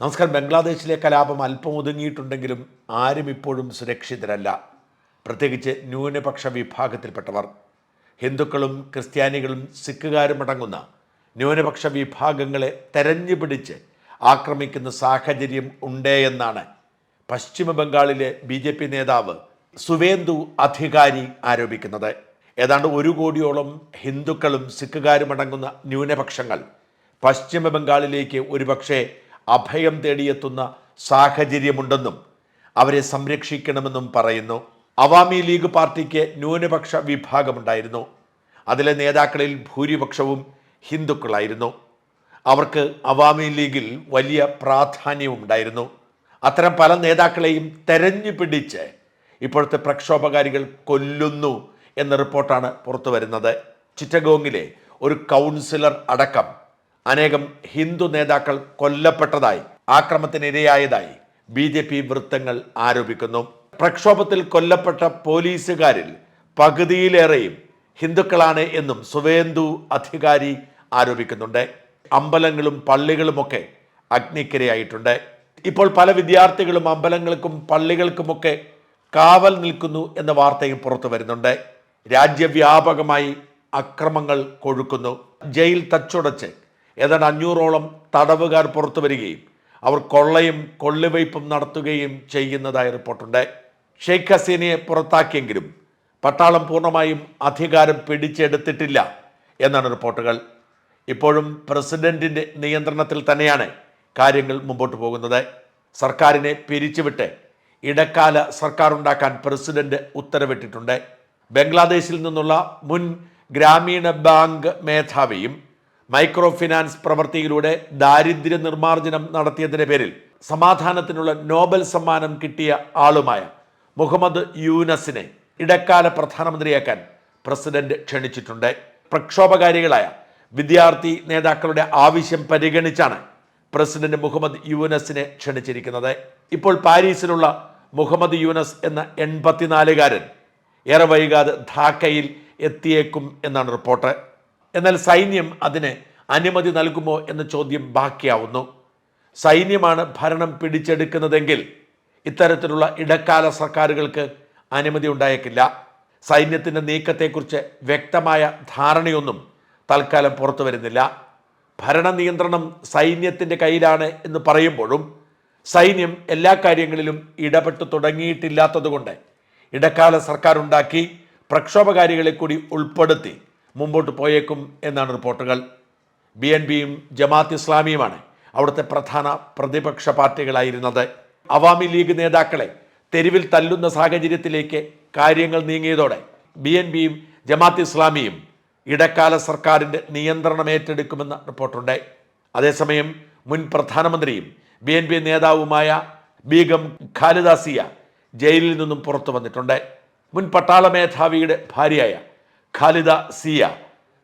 നമസ്കാരം. ബംഗ്ലാദേശിലെ കലാപം അല്പം ഒതുങ്ങിയിട്ടുണ്ടെങ്കിലും ആരും ഇപ്പോഴും സുരക്ഷിതരല്ല. പ്രത്യേകിച്ച് ന്യൂനപക്ഷ വിഭാഗത്തിൽപ്പെട്ടവർ. ഹിന്ദുക്കളും ക്രിസ്ത്യാനികളും സിഖുകാരും അടങ്ങുന്ന ന്യൂനപക്ഷ വിഭാഗങ്ങളെ തെരഞ്ഞു പിടിച്ച് ആക്രമിക്കുന്ന സാഹചര്യം ഉണ്ടേയെന്നാണ് പശ്ചിമ ബംഗാളിലെ ബി ജെ പി നേതാവ് സുവേന്ദു അധികാരി ആരോപിക്കുന്നത്. ഏതാണ്ട് ഒരു കോടിയോളം ഹിന്ദുക്കളും സിഖുകാരും അടങ്ങുന്ന ന്യൂനപക്ഷങ്ങൾ പശ്ചിമ ബംഗാളിലേക്ക് ഒരുപക്ഷെ അഭയം തേടിയെത്തുന്ന സാഹചര്യമുണ്ടെന്നും അവരെ സംരക്ഷിക്കണമെന്നും പറയുന്നു. അവാമി ലീഗ് പാർട്ടിക്ക് ന്യൂനപക്ഷ വിഭാഗമുണ്ടായിരുന്നു. അതിലെ നേതാക്കളിൽ ഭൂരിപക്ഷവും ഹിന്ദുക്കളായിരുന്നു. അവർക്ക് അവാമി ലീഗിൽ വലിയ പ്രാധാന്യവുമുണ്ടായിരുന്നു. അത്തരം പല നേതാക്കളെയും തെരഞ്ഞു പിടിച്ച് ഇപ്പോഴത്തെ പ്രക്ഷോഭകാരികൾ കൊല്ലുന്നു എന്ന റിപ്പോർട്ടാണ് പുറത്തു വരുന്നത് ചിറ്റഗോങ്ങിലെ ഒരു കൗൺസിലർ അടക്കം അനേകം ഹിന്ദു നേതാക്കൾ കൊല്ലപ്പെട്ടതായി ആക്രമത്തിനിരയായതായി ബി ജെ പി വൃത്തങ്ങൾ ആരോപിക്കുന്നു. പ്രക്ഷോഭത്തിൽ കൊല്ലപ്പെട്ട പോലീസുകാരിൽ പകുതിയിലേറെയും ഹിന്ദുക്കളാണ് എന്നും സുവേന്ദു അധികാരി ആരോപിക്കുന്നുണ്ട്. അമ്പലങ്ങളും പള്ളികളുമൊക്കെ അഗ്നിക്കിരയായിട്ടുണ്ട്. ഇപ്പോൾ പല വിദ്യാർത്ഥികളും അമ്പലങ്ങൾക്കും പള്ളികൾക്കുമൊക്കെ കാവൽ നിൽക്കുന്നു എന്ന വാർത്തയും പുറത്തു വരുന്നുണ്ട്. രാജ്യവ്യാപകമായി അക്രമങ്ങൾ കൊഴുക്കുന്നു. ജയിൽ തച്ചുടച്ച് ഏതാണ്ട് അഞ്ഞൂറോളം തടവുകാർ പുറത്തു വരികയും അവർ കൊള്ളയും കൊള്ളിവയ്പും നടത്തുകയും ചെയ്യുന്നതായി റിപ്പോർട്ടുണ്ട്. ഷെയ്ഖ് ഹസീനയെ പുറത്താക്കിയെങ്കിലും പട്ടാളം പൂർണമായും അധികാരം പിടിച്ചെടുത്തിട്ടില്ല എന്നാണ് റിപ്പോർട്ടുകൾ. ഇപ്പോഴും പ്രസിഡന്റിന്റെ നിയന്ത്രണത്തിൽ തന്നെയാണ് കാര്യങ്ങൾ മുമ്പോട്ട് പോകുന്നത്. സർക്കാരിനെ പിരിച്ചുവിട്ട് ഇടക്കാല സർക്കാർ ഉണ്ടാക്കാൻ പ്രസിഡന്റ് ഉത്തരവിട്ടിട്ടുണ്ട്. ബംഗ്ലാദേശിൽ നിന്നുള്ള മുൻ ഗ്രാമീണ ബാങ്ക് മേധാവിയും മൈക്രോ ഫിനാൻസ് പ്രവൃത്തിയിലൂടെ ദാരിദ്ര്യ നിർമ്മാർജനം നടത്തിയതിന്റെ പേരിൽ സമാധാനത്തിനുള്ള നോബൽ സമ്മാനം കിട്ടിയ ആളുമായ മുഹമ്മദ് യൂനസിനെ ഇടക്കാല പ്രധാനമന്ത്രിയാക്കാൻ പ്രസിഡന്റ് ക്ഷണിച്ചിട്ടുണ്ട്. പ്രക്ഷോഭകാരികളായ വിദ്യാർത്ഥി നേതാക്കളുടെ ആവശ്യം പരിഗണിച്ചാണ് പ്രസിഡന്റ് മുഹമ്മദ് യൂനസിനെ ക്ഷണിച്ചിരിക്കുന്നത്. ഇപ്പോൾ പാരീസിലുള്ള മുഹമ്മദ് യൂനസ് എന്ന എൺപത്തിനാലുകാരൻ ഏറെ വൈകാതെ ധാക്കയിൽ എത്തിയേക്കും എന്നാണ് റിപ്പോർട്ട്. എന്നാൽ സൈന്യം അതിന് അനുമതി നൽകുമോ എന്ന ചോദ്യം ബാക്കിയാവുന്നു. സൈന്യമാണ് ഭരണം പിടിച്ചെടുക്കുന്നതെങ്കിൽ ഇത്തരത്തിലുള്ള ഇടക്കാല സർക്കാരുകൾക്ക് അനുമതി ഉണ്ടായേക്കില്ല. സൈന്യത്തിന്റെ നീക്കത്തെക്കുറിച്ച് വ്യക്തമായ ധാരണയൊന്നും തൽക്കാലം പുറത്തു വരുന്നില്ല. ഭരണ നിയന്ത്രണം സൈന്യത്തിന്റെ കയ്യിലാണ് എന്ന് പറയുമ്പോഴും സൈന്യം എല്ലാ കാര്യങ്ങളിലും ഇടപെട്ട് തുടങ്ങിയിട്ടില്ലാത്തതുകൊണ്ട് ഇടക്കാല സർക്കാർ ഉണ്ടാക്കി പ്രക്ഷോഭകാരികളെ കൂടി ഉൾപ്പെടുത്തി മുമ്പോട്ട് പോയേക്കും എന്നാണ് റിപ്പോർട്ടുകൾ. ബി എൻ പിയും ജമാഅത്ത് ഇസ്ലാമിയുമാണ് അവിടുത്തെ പ്രധാന പ്രതിപക്ഷ പാർട്ടികളായിരുന്നത്. അവാമി ലീഗ് നേതാക്കളെ തെരുവിൽ തല്ലുന്ന സാഹചര്യത്തിലേക്ക് കാര്യങ്ങൾ നീങ്ങിയതോടെ ബി എൻ പിയും ജമാഅത്ത് ഇസ്ലാമിയും ഇടക്കാല സർക്കാരിന്റെ നിയന്ത്രണം ഏറ്റെടുക്കുമെന്ന റിപ്പോർട്ടുണ്ട്. അതേസമയം മുൻ പ്രധാനമന്ത്രിയും ബി എൻ പി നേതാവുമായ ബീഗം ഖാലിദാസിയ ജയിലിൽ നിന്നും പുറത്തു വന്നിട്ടുണ്ട്. മുൻ പട്ടാള മേധാവിയുടെ ഭാര്യയായ ഖാലിദ സിയ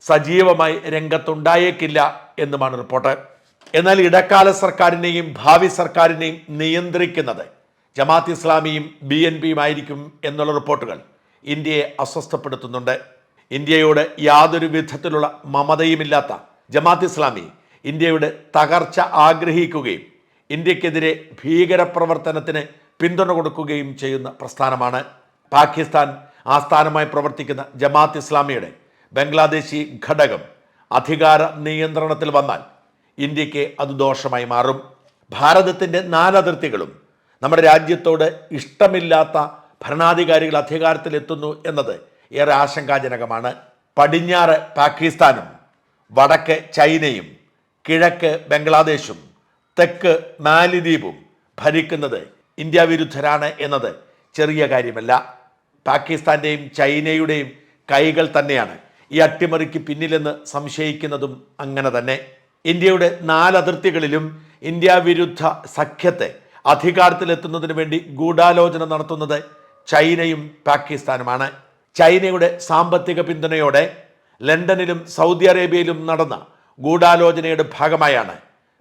സജീവമായി രംഗത്തുണ്ടായേക്കില്ല എന്നുമാണ് റിപ്പോർട്ട്. എന്നാൽ ഇടക്കാല സർക്കാരിനെയും ഭാവി സർക്കാരിനെയും നിയന്ത്രിക്കുന്നത് ജമാഅത്ത് ഇസ്ലാമിയും ബി എൻ പിയും ആയിരിക്കും എന്നുള്ള റിപ്പോർട്ടുകൾ ഇന്ത്യയെ അസ്വസ്ഥപ്പെടുത്തുന്നുണ്ട്. ഇന്ത്യയോട് യാതൊരു വിധത്തിലുള്ള മമതയുമില്ലാത്ത ജമാഅത്ത് ഇസ്ലാമി ഇന്ത്യയുടെ തകർച്ച ആഗ്രഹിക്കുകയും ഇന്ത്യക്കെതിരെ ഭീകരപ്രവർത്തനത്തിന് പിന്തുണ കൊടുക്കുകയും ചെയ്യുന്ന പ്രസ്ഥാനമാണ്. പാകിസ്ഥാൻ ആസ്ഥാനമായി പ്രവർത്തിക്കുന്ന ജമാഅത്ത് ഇസ്ലാമിയുടെ ബംഗ്ലാദേശി ഘടകം അധികാര നിയന്ത്രണത്തിൽ വന്നാൽ ഇന്ത്യയ്ക്ക് അത് ദോഷമായി മാറും. ഭാരതത്തിന്റെ നാലതിർത്തികളും നമ്മുടെ രാജ്യത്തോട് ഇഷ്ടമില്ലാത്ത ഭരണാധികാരികൾ അധികാരത്തിലെത്തുന്നു എന്നത് ഏറെ ആശങ്കാജനകമാണ്. പടിഞ്ഞാറ് പാകിസ്ഥാനും വടക്ക് ചൈനയും കിഴക്ക് ബംഗ്ലാദേശും തെക്ക് മാലിദ്വീപും ഭരിക്കുന്നത് ഇന്ത്യ വിരുദ്ധരാണ് എന്നത് ചെറിയ കാര്യമല്ല. പാകിസ്ഥാന്റെയും ചൈനയുടെയും കൈകൾ തന്നെയാണ് ഈ അട്ടിമറിക്ക് പിന്നിലെന്ന് സംശയിക്കുന്നതും അങ്ങനെ തന്നെ. ഇന്ത്യയുടെ നാല് അതിർത്തികളിലും ഇന്ത്യ വിരുദ്ധ സഖ്യത്തെ അധികാരത്തിലെത്തുന്നതിന് വേണ്ടി ഗൂഢാലോചന നടത്തുന്നത് ചൈനയും പാകിസ്ഥാനുമാണ്. ചൈനയുടെ സാമ്പത്തിക പിന്തുണയോടെ ലണ്ടനിലും സൗദി അറേബ്യയിലും നടന്ന ഗൂഢാലോചനയുടെ ഭാഗമായാണ്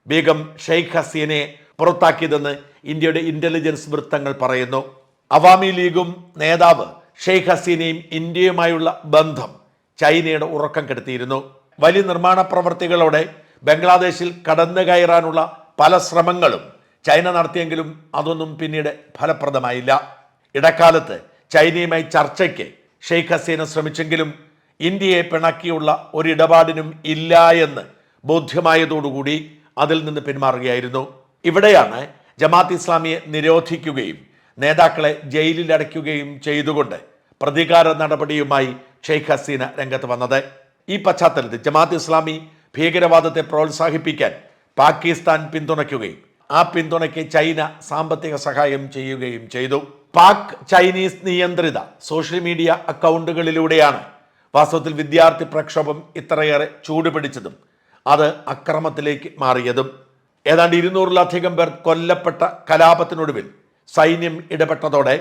ബീഗം ഷെയ്ഖ് ഹസീനെ പുറത്താക്കിയതെന്ന് ഇന്ത്യയുടെ ഇന്റലിജൻസ് വൃത്തങ്ങൾ പറയുന്നു. അവാമി ലീഗും നേതാവ് ഷെയ്ഖ് ഹസീനയും ഇന്ത്യയുമായുള്ള ബന്ധം ചൈനയുടെ ഉറക്കം കെടുത്തിയിരുന്നു. വലിയ നിർമ്മാണ പ്രവർത്തികളോടെ ബംഗ്ലാദേശിൽ കടന്നു കയറാനുള്ള പല ശ്രമങ്ങളും ചൈന നടത്തിയെങ്കിലും അതൊന്നും പിന്നീട് ഫലപ്രദമായില്ല. ഇടക്കാലത്ത് ചൈനയുമായി ചർച്ചയ്ക്ക് ഷെയ്ഖ് ഹസീന ശ്രമിച്ചെങ്കിലും ഇന്ത്യയെ പിണക്കിയുള്ള ഒരിടപാടിനും ഇല്ല എന്ന് ബോധ്യമായതോടുകൂടി അതിൽ നിന്ന് പിന്മാറുകയായിരുന്നു. ഇവിടെയാണ് ജമാത്ത് ഇസ്ലാമിയെ നിരോധിക്കുകയും നേതാക്കളെ ജയിലിൽ അടയ്ക്കുകയും ചെയ്തുകൊണ്ട് പ്രതികാര നടപടിയുമായി ഷെയ്ഖ് ഹസീന രംഗത്ത് വന്നത്. ഈ പശ്ചാത്തലത്തിൽ ജമാഅത്ത് ഇസ്ലാമി ഭീകരവാദത്തെ പ്രോത്സാഹിപ്പിക്കാൻ പാകിസ്ഥാൻ പിന്തുണയ്ക്കുകയും ആ പിന്തുണയ്ക്ക് ചൈന സാമ്പത്തിക സഹായം ചെയ്യുകയും ചെയ്തു. പാക് ചൈനീസ് നിയന്ത്രിത സോഷ്യൽ മീഡിയ അക്കൗണ്ടുകളിലൂടെയാണ് വാസ്തവത്തിൽ വിദ്യാർത്ഥി പ്രക്ഷോഭം ഇത്രയേറെ ചൂടുപിടിച്ചതും അത് അക്രമത്തിലേക്ക് മാറിയതും. ഏതാണ്ട് ഇരുന്നൂറിലധികം പേർ കൊല്ലപ്പെട്ട കലാപത്തിനൊടുവിൽ സൈന്യം ഇടപെട്ടതോടെ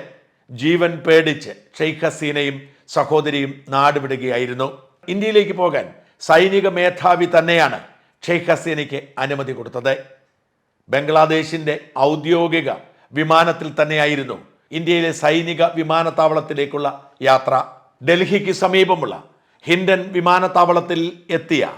ജീവൻ പേടിച്ച് ഷെയ്ഖ് ഹസീനയും സഹോദരിയും നാടുവിടുകയായിരുന്നു. ഇന്ത്യയിലേക്ക് പോകാൻ സൈനിക മേധാവി തന്നെയാണ് ഷെയ്ഖ് ഹസീനയ്ക്ക് അനുമതി കൊടുത്തത്. ബംഗ്ലാദേശിന്റെ ഔദ്യോഗിക വിമാനത്തിൽ തന്നെയായിരുന്നു ഇന്ത്യയിലെ സൈനിക വിമാനത്താവളത്തിലേക്കുള്ള യാത്ര. ഡൽഹിക്ക് സമീപമുള്ള ഹിൻഡൻ വിമാനത്താവളത്തിൽ എത്തിയ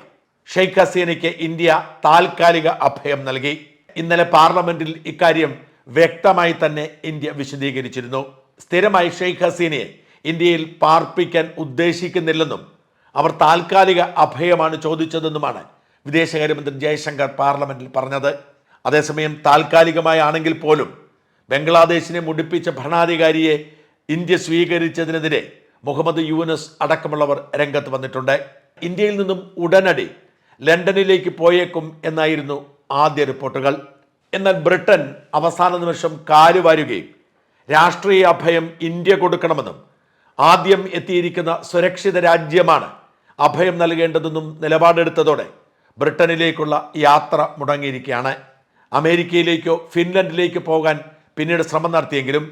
ഷെയ്ഖ് ഹസീനയ്ക്ക് ഇന്ത്യ താൽക്കാലിക അഭയം നൽകി. ഇന്നലെ പാർലമെന്റിൽ ഇക്കാര്യം വ്യക്തമായി തന്നെ ഇന്ത്യ വിശദീകരിച്ചിരുന്നു. സ്ഥിരമായി ഷെയ്ഖ് ഹസീനയെ ഇന്ത്യയിൽ പാർപ്പിക്കാൻ ഉദ്ദേശിക്കുന്നില്ലെന്നും അവർ താൽക്കാലിക അഭയമാണ് ചോദിച്ചതെന്നുമാണ് വിദേശകാര്യമന്ത്രി ജയശങ്കർ പാർലമെന്റിൽ പറഞ്ഞത്. അതേസമയം താൽക്കാലികമായാണെങ്കിൽ പോലും ബംഗ്ലാദേശിനെ മുടിപ്പിച്ച ഭരണാധികാരിയെ ഇന്ത്യ സ്വീകരിച്ചതിനെതിരെ മുഹമ്മദ് യൂനസ് അടക്കമുള്ളവർ രംഗത്ത് വന്നിട്ടുണ്ട്. ഇന്ത്യയിൽ നിന്നും ഉടനടി ലണ്ടനിലേക്ക് പോയേക്കും എന്നായിരുന്നു ആദ്യ റിപ്പോർട്ടുകൾ. എന്നാൽ ബ്രിട്ടൻ അവസാന നിമിഷം കാലുവാരുകയും രാഷ്ട്രീയ അഭയം ഇന്ത്യ കൊടുക്കണമെന്നും ആദ്യം എത്തിയിരിക്കുന്ന സുരക്ഷിത രാജ്യമാണ് അഭയം നൽകേണ്ടതെന്നും നിലപാടെടുത്തതോടെ ബ്രിട്ടനിലേക്കുള്ള യാത്ര മുടങ്ങിയിരിക്കുകയാണ്. അമേരിക്കയിലേക്കോ ഫിൻലൻഡിലേക്കോ പോകാൻ പിന്നീട് ശ്രമം നടത്തിയെങ്കിലും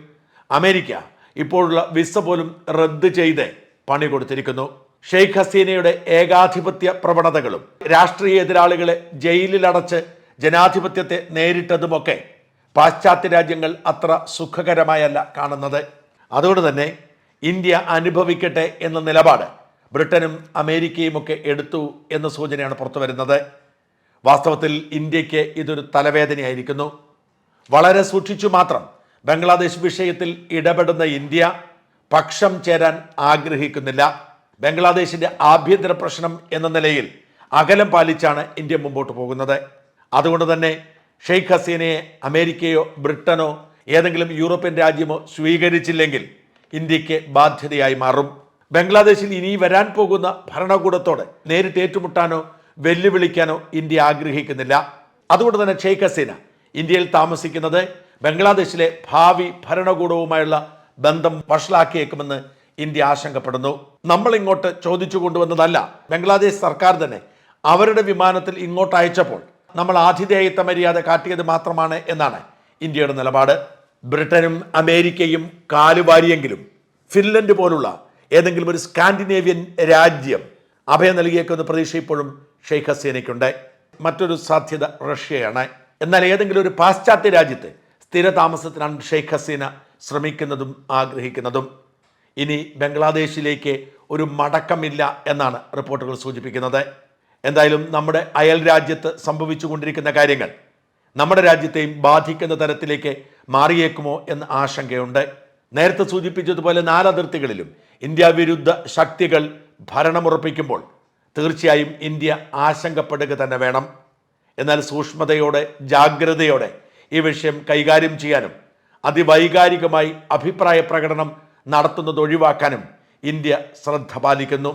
അമേരിക്ക ഇപ്പോഴുള്ള വിസ പോലും റദ്ദ് ചെയ്ത് പണി കൊടുത്തിരിക്കുന്നു. ഷെയ്ഖ് ഹസീനയുടെ ഏകാധിപത്യ പ്രവണതകളും രാഷ്ട്രീയ എതിരാളികളെ ജയിലിലടച്ച് ജനാധിപത്യത്തെ നേരിട്ടതുമൊക്കെ പാശ്ചാത്യ രാജ്യങ്ങൾ അത്ര സുഖകരമായല്ല കാണുന്നത്. അതുകൊണ്ട് തന്നെ ഇന്ത്യ അനുഭവിക്കട്ടെ എന്ന നിലപാട് ബ്രിട്ടനും അമേരിക്കയും ഒക്കെ എടുത്തു എന്ന സൂചനയാണ് പുറത്തു വരുന്നത്. വാസ്തവത്തിൽ ഇന്ത്യയ്ക്ക് ഇതൊരു തലവേദനയായിരിക്കുന്നു. വളരെ സൂക്ഷിച്ചു മാത്രം ബംഗ്ലാദേശ് വിഷയത്തിൽ ഇടപെടുന്ന ഇന്ത്യ പക്ഷം ചേരാൻ ആഗ്രഹിക്കുന്നില്ല. ബംഗ്ലാദേശിന്റെ ആഭ്യന്തര പ്രശ്നം എന്ന നിലയിൽ അകലം പാലിച്ചാണ് ഇന്ത്യ മുമ്പോട്ട് പോകുന്നത്. അതുകൊണ്ട് തന്നെ ഷെയ്ഖ് ഹസീനയെ അമേരിക്കയോ ബ്രിട്ടനോ ഏതെങ്കിലും യൂറോപ്യൻ രാജ്യമോ സ്വീകരിച്ചില്ലെങ്കിൽ ഇന്ത്യയ്ക്ക് ബാധ്യതയായി മാറും. ബംഗ്ലാദേശിൽ ഇനി വരാൻ പോകുന്ന ഭരണകൂടത്തോടെ നേരിട്ട് ഏറ്റുമുട്ടാനോ വെല്ലുവിളിക്കാനോ ഇന്ത്യ ആഗ്രഹിക്കുന്നില്ല. അതുകൊണ്ട് തന്നെ ഷെയ്ഖ് ഹസീന ഇന്ത്യയിൽ താമസിക്കുന്നത് ബംഗ്ലാദേശിലെ ഭാവി ഭരണകൂടവുമായുള്ള ബന്ധം വഷളാക്കിയേക്കുമെന്ന് ഇന്ത്യ ആശങ്കപ്പെടുന്നു. നമ്മൾ ഇങ്ങോട്ട് ചോദിച്ചു കൊണ്ടുവന്നതല്ല ബംഗ്ലാദേശ് സർക്കാർ തന്നെ അവരുടെ വിമാനത്തിൽ ഇങ്ങോട്ട് അയച്ചപ്പോൾ നമ്മൾ ആതിഥേയത്വ മര്യാദ കാട്ടിയത് മാത്രമാണ് എന്നാണ് ഇന്ത്യയുടെ നിലപാട്. ബ്രിട്ടനും അമേരിക്കയും കാലുവാരിയെങ്കിലും ഫിൻലൻഡ് പോലുള്ള ഏതെങ്കിലും ഒരു സ്കാൻഡിനേവിയൻ രാജ്യം അഭയം നൽകിയേക്കുന്ന പ്രതീക്ഷ ഇപ്പോഴും ഷെയ്ഖ് ഹസീനയ്ക്കുണ്ട്. മറ്റൊരു സാധ്യത റഷ്യയാണ്. എന്നാൽ ഏതെങ്കിലും ഒരു പാശ്ചാത്യ രാജ്യത്ത് സ്ഥിരതാമസത്തിനാണ് ഷെയ്ഖ് ഹസീന ശ്രമിക്കുന്നതും ആഗ്രഹിക്കുന്നതും. ഇനി ബംഗ്ലാദേശിലേക്ക് ഒരു മടക്കമില്ല എന്നാണ് റിപ്പോർട്ടുകൾ സൂചിപ്പിക്കുന്നത്. എന്തായാലും നമ്മുടെ അയൽ രാജ്യത്ത് സംഭവിച്ചു കൊണ്ടിരിക്കുന്ന കാര്യങ്ങൾ നമ്മുടെ രാജ്യത്തെയും ബാധിക്കുന്ന തരത്തിലേക്ക് മാറിയേക്കുമോ എന്ന ആശങ്കയുണ്ട്. നേരത്തെ സൂചിപ്പിച്ചതുപോലെ നാലതിർത്തികളിലും ഇന്ത്യ വിരുദ്ധ ശക്തികൾ ഭരണമുറപ്പിക്കുമ്പോൾ തീർച്ചയായും ഇന്ത്യ ആശങ്കപ്പെടുക തന്നെ വേണം. എന്നാൽ സൂക്ഷ്മതയോടെ ജാഗ്രതയോടെ ഈ വിഷയം കൈകാര്യം ചെയ്യാനും അതിവൈകാരികമായി അഭിപ്രായ പ്രകടനം നടത്തുന്നത് ഒഴിവാക്കാനും ഇന്ത്യ ശ്രദ്ധ പാലിക്കുന്നു.